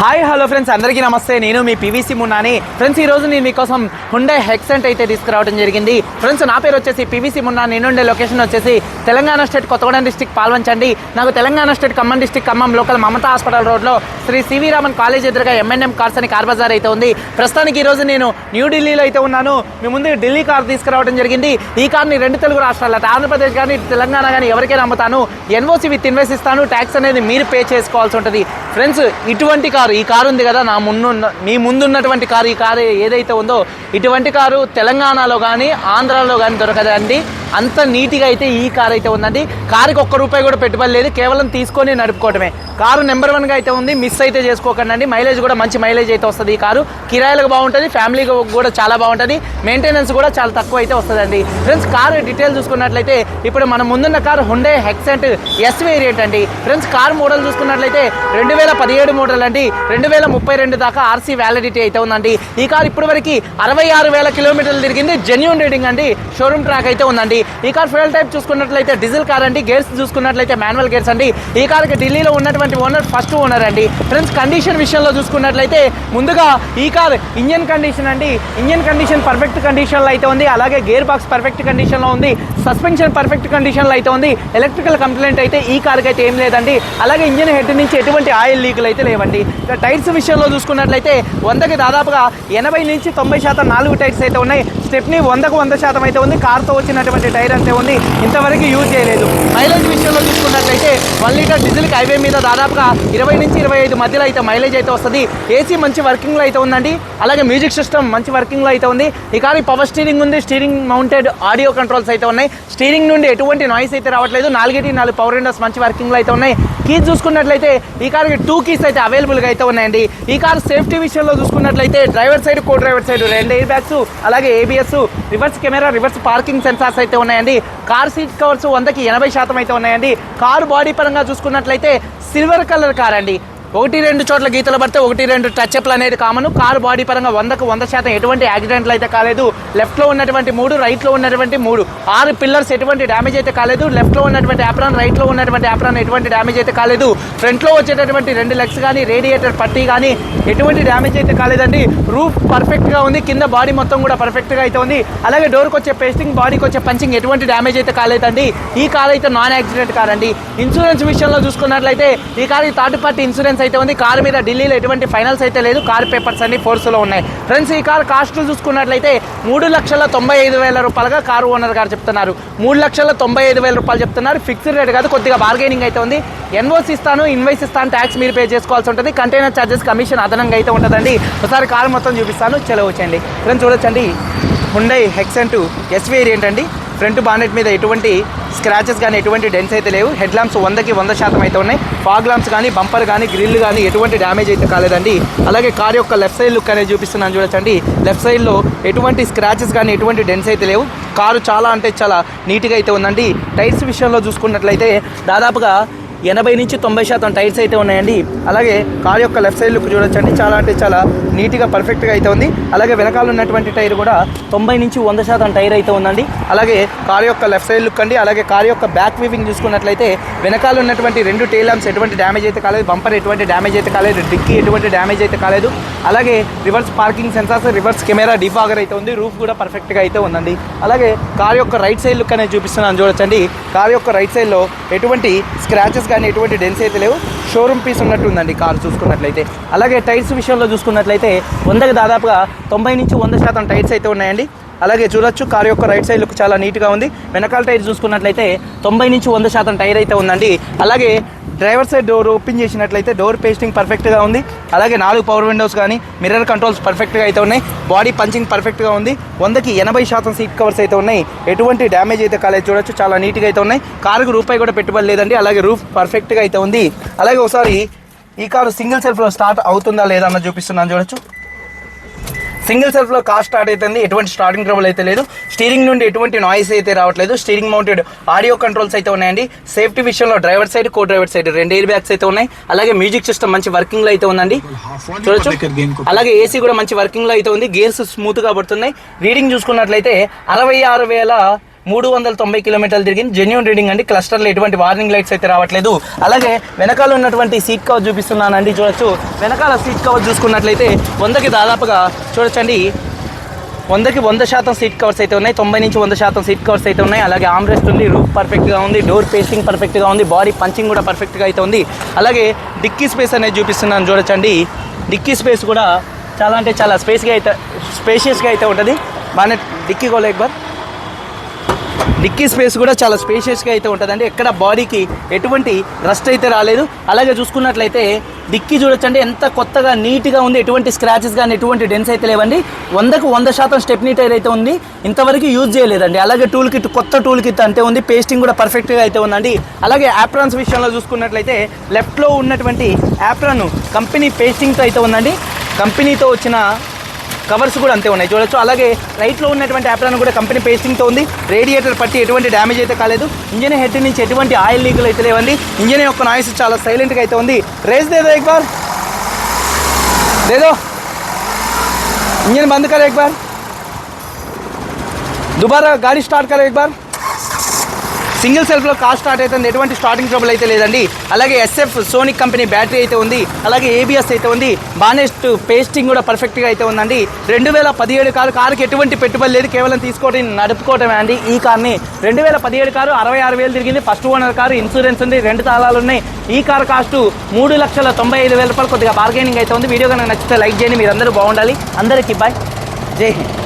Hi hello friends అందరికీ నమస్తే. నేను మీ పీవీసీ మున్నాని. ఫ్రెండ్స్ ఈ రోజు నేను మీకోసం హుండే హెక్సెంట్ అయితే తీసుకురావడం జరిగింది. ఫ్రెండ్స్ నా పేరు వచ్చేసి పీవీసీ మున్నా నేను ఉండే లొకేషన్ వచ్చేసి తెలంగాణ స్టేట్ కొత్తగూడెం డిస్టిక్ పాల్వంచండి. నాకు Telangana state Khammam district Khammam local Mamata hospital రోడ్లో శ్రీ సివి రామన్ కాలేజ్ ఎదురుగా ఎంఎన్ఎం కార్స్ అని కార్ బజార్ అయితే ఉంది. ప్రస్తుతానికి ఈరోజు నేను న్యూఢిల్లీలో అయితే ఉన్నాను. మీ ముందు ఢిల్లీ కార్ తీసుకురావడం జరిగింది. ఈ కార్ని రెండు తెలుగు రాష్ట్రాల ఆంధ్రప్రదేశ్ కానీ తెలంగాణ కానీ ఎవరికైనా అమ్ముతాను. ఎన్ఓసి విత్ ఇన్వెస్ట్ ఇస్తాను ట్యాక్స్ అనేది మీరు పే చేసుకోవాల్సి ఉంటుంది. ఫ్రెండ్స్ ఇటువంటి కార్ ఈ కారు ఉంది కదా నా ముందు మీ ముందున్నటువంటి కారు ఈ కారు ఏదైతే ఉందో ఇటువంటి కారు తెలంగాణలో కానీ ఆంధ్రాలో కానీ దొరకదండి. అంత నీట్గా అయితే ఈ కారు అయితే ఉందండి. కారుకి ఒక్క రూపాయి కూడా పెట్టుబడి లేదు కేవలం తీసుకొని నడుపుకోవటమే. కారు నెంబర్ వన్గా అయితే ఉంది మిస్ అయితే చేసుకోకండి మైలేజ్ కూడా మంచి మైలేజ్ అయితే వస్తుంది ఈ కారు. కిరాయిలకు బాగుంటుంది ఫ్యామిలీకి కూడా చాలా బాగుంటుంది. మెయింటెనెన్స్ కూడా చాలా తక్కువ అయితే వస్తుందండి. ఫ్రెండ్స్ కారు డీటెయిల్ చూసుకున్నట్లయితే ఇప్పుడు మన ముందున్న car Hyundai Xcent S variant అండి. ఫ్రెండ్స్ కార్ మోడల్ చూసుకున్నట్లయితే రెండు వేల పదిహేడు మోడల్ అండి. రెండు వేల ముప్పై రెండు దాకా ఆర్సీ వ్యాలిడిటీ అయితే ఉందండి. ఈ కార్ ఇప్పటి వరకు అరవై ఆరు వేల కిలోమీటర్లు తిరిగింది. జెన్యున్ రీడింగ్ అండి. షోరూమ్ ట్రాక్ అయితే ఉందండి. ఈ కార్ ఫ్యూయల్ టైప్ చూసుకున్నట్లయితే డీజిల్ కార్ అండి. గేర్స్ చూసుకున్నట్లయితే మాన్యువల్ గేర్స్ అండి. ఈ కార్కి ఢిల్లీలో ఉన్నటువంటి ఓనర్ ఫస్ట్ ఓనర్ అండి. ఫ్రెండ్స్ కండిషన్ విషయంలో చూసుకున్నట్లయితే ముందుగా ఈ కార్ ఇంజన్ కండిషన్ అండి. ఇంజన్ కండిషన్ పర్ఫెక్ట్ కండిషన్లో అయితే ఉంది. అలాగే గేర్ బాక్స్ పర్ఫెక్ట్ కండిషన్లో ఉంది. సస్పెన్షన్ పర్ఫెక్ట్ కండిషన్లో అయితే ఉంది. ఎలక్ట్రికల్ కంప్లైంట్ అయితే ఈ కార్కి అయితే ఏం లేదండి. అలాగే ఇంజన్ హెడ్ నుంచి ఎటువంటి ఆయిల్ లీకులు అయితే లేవండి. టైర్స్ విషయంలో చూసుకున్నట్లయితే వందకి దాదాపుగా ఎనభై నుంచి తొంభై శాతం నాలుగు టైర్స్ అయితే ఉన్నాయి. స్టెప్ని వందకు వంద శాతం అయితే ఉంది. కార్తో వచ్చినటువంటి టైర్ అంతే ఉంది. ఇంతవరకు యూజ్ చేయలేదు. మైలేజ్ విషయంలో చూసుకున్నట్లయితే వన్ లీటర్ డీజిల్కి హైవే మీద దాదాపుగా ఇరవై నుంచి ఇరవై ఐదు మధ్యలో అయితే మైలేజ్ అయితే వస్తుంది. ఏసీ మంచి వర్కింగ్లో అయితే ఉందండి. అలాగే మ్యూజిక్ సిస్టమ్ మంచి వర్కింగ్లో అయితే ఉంది. ఈ కానీ పవర్ స్టీరింగ్ ఉంది. స్టీరింగ్ మౌంటెడ్ ఆడియో కంట్రోల్స్ అయితే ఉన్నాయి. స్టీరింగ్ నుండి ఎటువంటి నాయిస్ అయితే రావట్లేదు. నాలుగేటి నాలుగు పవర్ విండోస్ మంచి వర్కింగ్లో అయితే ఉన్నాయి. కీస్ చూసుకున్నట్లయితే ఈ కార్కి టూ కీస్ అయితే అవైలబుల్గా అయితే ఉన్నాయండి. ఈ కార్ సేఫ్టీ విషయంలో చూసుకున్నట్లయితే driver side co driver side రెండు ఎయిర్ బ్యాగ్స్ అలాగే ABS reverse camera reverse parking sensors అయితే ఉన్నాయండి. కార్ సీట్ కవర్స్ వందకి ఎనభై శాతం అయితే ఉన్నాయండి. కారు బాడీ పరంగా చూసుకున్నట్లయితే సిల్వర్ కలర్ కార్ అండి. ఒకటి రెండు చోట్ల గీతలు పడితే ఒకటి రెండు టచ్అప్లు అనేది కామన్ కారు బాడీ పరంగా వందకు వంద శాతం ఎటువంటి యాక్సిడెంట్లు అయితే కాలేదు. లెఫ్ట్లో ఉన్నటువంటి మూడు రైట్లో ఉన్నటువంటి మూడు. ఆరు పిల్లర్స్ ఎటువంటి డ్యామేజ్ అయితే కాలేదు. లెఫ్ట్లో ఉన్నటువంటి యాప్రాన్ రైట్లో ఉన్నటువంటి యాప్రాన్ ఎటువంటి డ్యామేజ్ అయితే కాలేదు. ఫ్రంట్లో వచ్చేటటువంటి రెండు లెగ్స్ కానీ రేడియేటర్ పట్టీ కానీ ఎటువంటి డ్యామేజ్ అయితే కాలేదండి. రూఫ్ పర్ఫెక్ట్గా ఉంది. కింద బాడీ మొత్తం కూడా పర్ఫెక్ట్గా అయితే ఉంది. అలాగే డోర్కి వచ్చే పేస్టింగ్ బాడీకి వచ్చే పంచింగ్ ఎటువంటి డ్యామేజ్ అయితే కాలేదండి. ఈ కార్ అయితే నాన్ యాక్సిడెంట్ కార్ అండి. ఇన్సూరెన్స్ విషయంలో చూసుకున్నట్లయితే ఈ కార్ థర్డ్ పార్టీ ఇన్సూరెన్స్ అయితే ఉంది. కార్ మీద ఢిల్లీలో ఎటువంటి ఫైనల్స్ అయితే లేదు. కార్ పేపర్స్ అన్ని ఫోర్స్లో ఉన్నాయి. ఫ్రెండ్స్ ఈ కార్ కాస్ట్ చూసుకున్నట్లయితే మూడు లక్షల తొంభై ఐదు వేల రూపాయలుగా కారు ఓనర్ గారు చెప్తున్నారు. మూడు లక్షల తొంభై ఐదు వేల రూపాయలు చెప్తున్నారు. ఫిక్స్డ్ రేట్ కాదు కొద్దిగా బార్గెనింగ్ అయితే ఉంది. ఎన్వోస్ ఇస్తాను ఇన్వైస్ ఇస్తాను ట్యాక్స్ మీరు పే చేసుకోవాల్సి ఉంటుంది. కంటైనర్ ఛార్జెస్ కమిషన్ అదనంగా అయితే ఉంటుందండి. ఒకసారి కార్ మొత్తం చూపిస్తాను. చెలవచ్చండి ఫ్రెండ్స్ చూడొచ్చండి. హుండై హెక్సెంట్ ఎస్ వేరియంట్ అండి. ఫ్రంట్ బానెట్ మీద ఎటువంటి స్క్రాచెస్ కానీ ఎటువంటి డెన్స్ అయితే లేవు. హెడ్ ల్యాంప్స్ వందకి వంద శాతం అయితే ఉన్నాయి. ఫాగ్ ల్యాంప్స్ కానీ బంపర్ కానీ గ్రిల్ కానీ ఎటువంటి డ్యామేజ్ అయితే కాలేదండి. అలాగే కార్ యొక్క లెఫ్ట్ సైడ్ లుక్ అనేది చూపిస్తున్నాను చూడొచ్చండి. లెఫ్ట్ సైడ్లో ఎటువంటి స్క్రాచెస్ కానీ ఎటువంటి డెన్స్ అయితే లేవు. కారు చాలా అంటే చాలా నీట్గా అయితే ఉందండి. టైర్స్ విషయంలో చూసుకున్నట్లయితే దాదాపుగా ఎనభై నుంచి తొంభై శాతం టైర్స్ అయితే ఉన్నాయండి. అలాగే కార్ యొక్క లెఫ్ట్ సైడ్ లుక్ చూడొచ్చండి. చాలా అంటే చాలా నీట్గా పర్ఫెక్ట్గా అయితే ఉంది. అలాగే వెనకాల ఉన్నటువంటి టైర్ కూడా తొంభై నుంచి వంద శాతం టైర్ అయితే ఉందండి. అలాగే కార్ యొక్క లెఫ్ట్ సైడ్ లుక్ అండి. అలాగే కార్ యొక్క బ్యాక్ వీవింగ్ చూసుకున్నట్లయితే వెనకాల ఉన్నటువంటి రెండు టైల్ ల్యాంప్స్ ఎటువంటి డ్యామేజ్ అయితే కాలేదు. బంపర్ ఎటువంటి డ్యామేజ్ అయితే కాలేదు. డిక్కీ ఎటువంటి డ్యామేజ్ అయితే కాలేదు. అలాగే reverse parking sensors reverse camera defogger అయితే ఉంది. రూఫ్ కూడా పర్ఫెక్ట్గా అయితే ఉందండి. అలాగే కార్ యొక్క రైట్ సైడ్ లుక్ అనేది చూపిస్తున్నాను చూడొచ్చండి. కార్ యొక్క రైట్ సైడ్లో ఎటువంటి స్క్రాచెస్ కానీ ఎటువంటి డెన్స్ అయితే లేవు. షోరూమ్ పీస్ ఉన్నట్టు ఉందండి కార్ చూసుకున్నట్లయితే. అలాగే టైర్స్ విషయంలో చూసుకున్నట్లయితే వందకి దాదాపుగా తొంభై నుంచి వంద శాతం టైర్స్ అయితే ఉన్నాయండి. అలాగే చూడొచ్చు కార్ యొక్క రైట్ సైడ్ లుక్ చాలా నీట్గా ఉంది. వెనకాల టైర్ చూసుకున్నట్లయితే తొంభై నుంచి వంద శాతం టైర్ అయితే ఉందండి. అలాగే డ్రైవర్ సైడ్ డోర్ ఓపెన్ చేసినట్లయితే డోర్ పేస్టింగ్ పర్ఫెక్ట్గా ఉంది. అలాగే నాలుగు పవర్ విండోస్ కానీ మిర్రర్ కంట్రోల్స్ పర్ఫెక్ట్గా అయితే ఉన్నాయి. బాడీ పంచింగ్ పర్ఫెక్ట్గా ఉంది. వందకి ఎనభై శాతం సీట్ కవర్స్ అయితే ఉన్నాయి. ఎటువంటి డ్యామేజ్ అయితే కాలేదు. చూడొచ్చు చాలా నీట్గా అయితే ఉన్నాయి. కారుకు రూపాయి కూడా పెట్టుబడి లేదండి. అలాగే రూఫ్ పర్ఫెక్ట్గా అయితే ఉంది. అలాగే ఒకసారి ఈ కారు సింగిల్ సెల్ఫ్లో స్టార్ట్ అవుతుందా లేదా అన్న చూపిస్తున్నాను చూడొచ్చు. సింగిల్ సెల్ఫ్లో కార్ స్టార్ట్ అవుతుంది ఎటువంటి స్టార్టింగ్ ట్రబుల్ అయితే లేదు. స్టీరింగ్ నుండి ఎటువంటి నాయిస్ అయితే రావట్లేదు. స్టీరింగ్ మౌంటెడ్ ఆడియో కంట్రోల్స్ అయితే ఉన్నాయండి. సేఫ్టీ విషయంలో driver side co driver side రెండు ఎయిర్ బ్యాగ్స్ అయితే ఉన్నాయి. అలాగే మ్యూజిక్ సిస్టమ్ మంచి వర్కింగ్లో అయితే ఉందండి. చూడొచ్చు. అలాగే ఏసీ కూడా మంచి వర్కింగ్లో అయితే ఉంది. గేర్స్ స్మూత్గా పడుతున్నాయి. రీడింగ్ చూసుకున్నట్లయితే అరవై ఆరు వేల మూడు వందల తొంభై కిలోమీటర్లు తిరిగింది. జెన్యున్ రీడింగ్ అండి. క్లస్టర్లో ఎటువంటి వార్నింగ్ లైట్స్ అయితే రావట్లేదు. అలాగే వెనకాల ఉన్నటువంటి సీట్ కవర్ చూపిస్తున్నానండి. చూడొచ్చు. వెనకాల సీట్ కవర్ చూసుకున్నట్లయితే వందకి దాదాపుగా చూడొచ్చండి. వందకి వంద శాతం సీట్ కవర్స్ అయితే ఉన్నాయి. తొంభై నుంచి వంద శాతం సీట్ కవర్స్ అయితే ఉన్నాయి. అలాగే ఆమ్రెస్ట్ ఉంది. రూఫ్ పర్ఫెక్ట్గా ఉంది. డోర్ పేస్టింగ్ పర్ఫెక్ట్గా ఉంది. బాడీ పంచింగ్ కూడా పర్ఫెక్ట్గా అయితే ఉంది. అలాగే డిక్కీ స్పేస్ అనేది చూపిస్తున్నాను. చూడొచ్చండి. డిక్కీ స్పేస్ కూడా చాలా అంటే చాలా స్పేస్గా అయితే స్పేషియస్గా అయితే ఉంటుంది. బాగానే డిక్కీ కోలేక్ బార్ డిక్కీ స్పేస్ కూడా చాలా స్పేషియస్గా అయితే ఉంటుందండి. ఎక్కడ బాడీకి ఎటువంటి రస్ట్ అయితే రాలేదు. అలాగే చూసుకున్నట్లయితే డిక్కీ చూడొచ్చండి. ఎంత కొత్తగా నీట్గా ఉంది. ఎటువంటి స్క్రాచెస్ కానీ ఎటువంటి డెన్స్ అయితే లేవండి. వందకు వంద శాతం స్టెప్నీ టైర్ అయితే ఉంది. ఇంతవరకు యూజ్ చేయలేదండి. అలాగే టూల్ కిట్ కొత్త టూల్ కిట్ అంతే ఉంది. పేస్టింగ్ కూడా పర్ఫెక్ట్గా అయితే ఉందండి. అలాగే యాప్రాన్స్ విషయంలో చూసుకున్నట్లయితే లెఫ్ట్లో ఉన్నటువంటి యాప్రాన్ కంపెనీ పేస్టింగ్తో అయితే ఉందండి. కంపెనీతో వచ్చిన కవర్స్ కూడా అంతే ఉన్నాయి. చూడొచ్చు. అలాగే రైట్లో ఉన్నటువంటి యాప్లను కూడా కంపెనీ పేస్టింగ్తో ఉంది. రేడియేటర్ పట్టి ఎటువంటి డ్యామేజ్ అయితే కాలేదు. ఇంజన్ హెడ్ నుంచి ఎటువంటి ఆయిల్ లీకులు అయితే లేవండి. ఇంజన్ యొక్క నాయిస్ చాలా సైలెంట్గా అయితే ఉంది. రేస్ లేదా ఎక్బార్. లేదో ఇంజన్ బంద్ కదా ఎక్బార్. దుబారా గాడి స్టార్ట్ కదా ఎక్బార్. సింగిల్ సెల్ఫ్లో కార్ స్టార్ట్ అవుతుంది. ఎటువంటి స్టార్టింగ్ ట్రబుల్ అయితే లేదండి. అలాగే ఎస్ఎఫ్ సోనిక్ కంపెనీ బ్యాటరీ అయితే ఉంది. అలాగే ఏబిఎస్ అయితే ఉంది. బానెస్ట్ పేస్టింగ్ కూడా పర్ఫెక్ట్గా అయితే ఉందండి. రెండు వేల పదిహేడు కారు కారుకి ఎటువంటి పెట్టుబడి లేదు. కేవలం తీసుకోవడం నడుపుకోవటమే అండి ఈ కార్ని. రెండు వేల పదిహేడు కారు అరవై ఆరు వేలు తిరిగింది. ఫస్ట్ ఓనర్ కారు ఇన్సూరెన్స్ ఉంది. రెండు తాళాలు ఉన్నాయి. ఈ కారు కాస్ట్ మూడు లక్షల తొంభై ఐదు వేల రూపాయలు కొద్దిగా బార్గెనింగ్ అయితే ఉంది. వీడియో కనుక నచ్చితే లైక్ చేయండి. మీరందరూ బాగుండాలి. అందరికీ బాయ్ జై హింద్.